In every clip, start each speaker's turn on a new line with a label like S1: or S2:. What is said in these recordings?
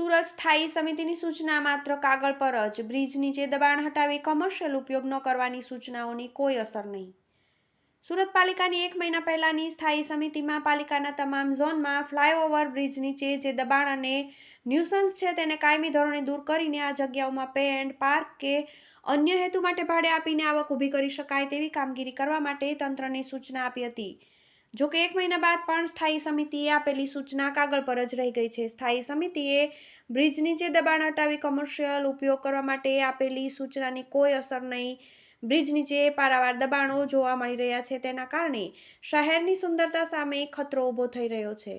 S1: સુરત સ્થાયી સમિતિની સૂચના માત્ર કાગળ પર જ બ્રિજ નીચે દબાણ હટાવી કમર્શિયલ ઉપયોગ ન કરવાની સૂચનાઓની કોઈ અસર નહીં. સુરત પાલિકાની એક મહિના પહેલાની સ્થાયી સમિતિમાં પાલિકાના તમામ ઝોનમાં ફ્લાયઓવર બ્રિજ નીચે જે દબાણ અને ન્યુસન્સ છે તેને કાયમી ધોરણે દૂર કરીને આ જગ્યાઓમાં પેન્ટ, પાર્ક કે અન્ય હેતુ માટે ભાડે આપીને આવક ઊભી કરી શકાય તેવી કામગીરી કરવા માટે તંત્રને સૂચના આપી હતી. જો કે એક મહિના બાદ પણ સ્થાયી સમિતિએ આપેલી સૂચના કાગળ પર જ રહી ગઈ છે. સ્થાયી સમિતિએ બ્રિજ નીચે દબાણ હટાવી કમર્શિયલ ઉપયોગ કરવા માટે આપેલી સૂચનાની કોઈ અસર નહીં. બ્રિજ નીચે પારાવાર દબાણો જોવા મળી રહ્યા છે તેના કારણે શહેરની સુંદરતા સામે ખતરો ઊભો થઈ રહ્યો છે.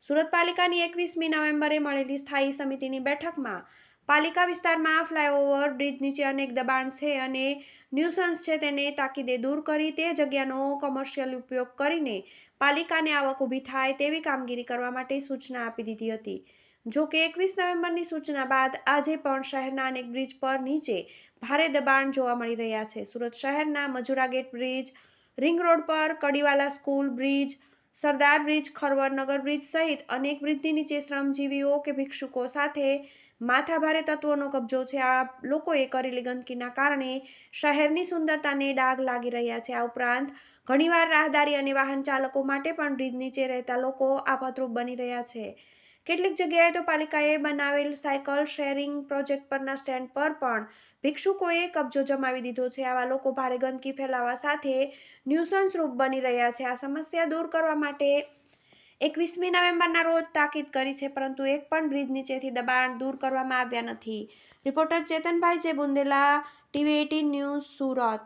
S1: સુરત પાલિકાની એકવીસમી નવેમ્બરે મળેલી સ્થાયી સમિતિની બેઠકમાં પાલિકા વિસ્તારમાં ફ્લાયઓવર, બ્રિજ નીચે અનેક દબાણ છે અને ન્યુસન્સ છે તેને તાકીદે દૂર કરી તે જગ્યાનો કમર્શિયલ ઉપયોગ કરીને પાલિકાને આવક ઊભી થાય તેવી કામગીરી કરવા માટે સૂચના આપી દીધી હતી. જો કે એકવીસ નવેમ્બરની સૂચના બાદ આજે પણ શહેરના અનેક બ્રિજ પર નીચે ભારે દબાણ જોવા મળી રહ્યા છે. સુરત શહેરના Majura gate bridge, ring road પર Kadiwala school bridge Sardar bridge Kharvar Nagar bridge સહિત અનેક બ્રિજની નીચે શ્રમજીવીઓ કે ભિક્ષુકો સાથે માથાભારે તત્વોનો કબજો છે. આ લોકોએ કરેલી ગંદકીના કારણે શહેરની સુંદરતાને ડાઘ લાગી રહ્યા છે. આ ઉપરાંત ઘણીવાર રાહદારી અને વાહન ચાલકો માટે પણ બ્રિજ નીચે રહેતા લોકો આફતરૂપ બની રહ્યા છે. કેટલીક જગ્યાએ તો પાલિકાએ બનાવેલ સાયકલ શેરિંગ પ્રોજેક્ટ પરના સ્ટેન્ડ પર પણ ભિક્ષુકોએ કબજો જમાવી દીધો છે. આવા લોકો ભારે ગંદકી ફેલાવવા સાથે ન્યુસન્સ રૂપ બની રહ્યા છે. આ સમસ્યા દૂર કરવા માટે એકવીસમી નવેમ્બરના રોજ તાકીદ કરી છે, પરંતુ એક પણ બ્રિજ નીચેથી દબાણ દૂર કરવામાં આવ્યા નથી. Reporter Chetanbhai J Bundela TV eighteen news Surat.